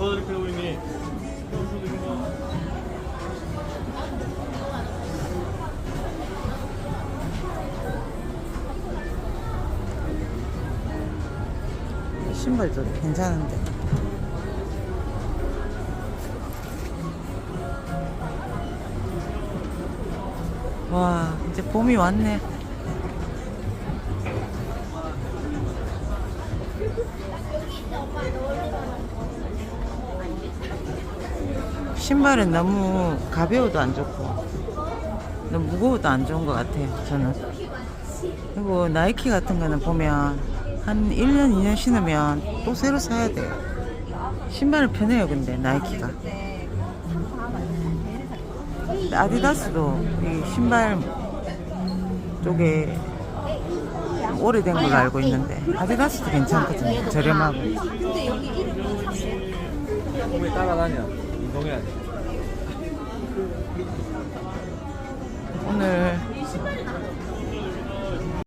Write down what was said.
도와드릴게요, 고객님. 신발도 괜찮은데. 와, 이제 봄이 왔네. 신발은 너무 가벼워도 안 좋고, 너무 무거워도 안 좋은 것 같아요, 저는. 그리고 나이키 같은 거는 보면 한 1년, 2년 신으면 또 새로 사야 돼요. 신발은 편해요, 근데 나이키가. 아디다스도 이 신발 쪽에 오래된 걸로 알고 있는데 아디다스도 괜찮거든요. 저렴하고. 따라다녀. 운동해야 돼. 오늘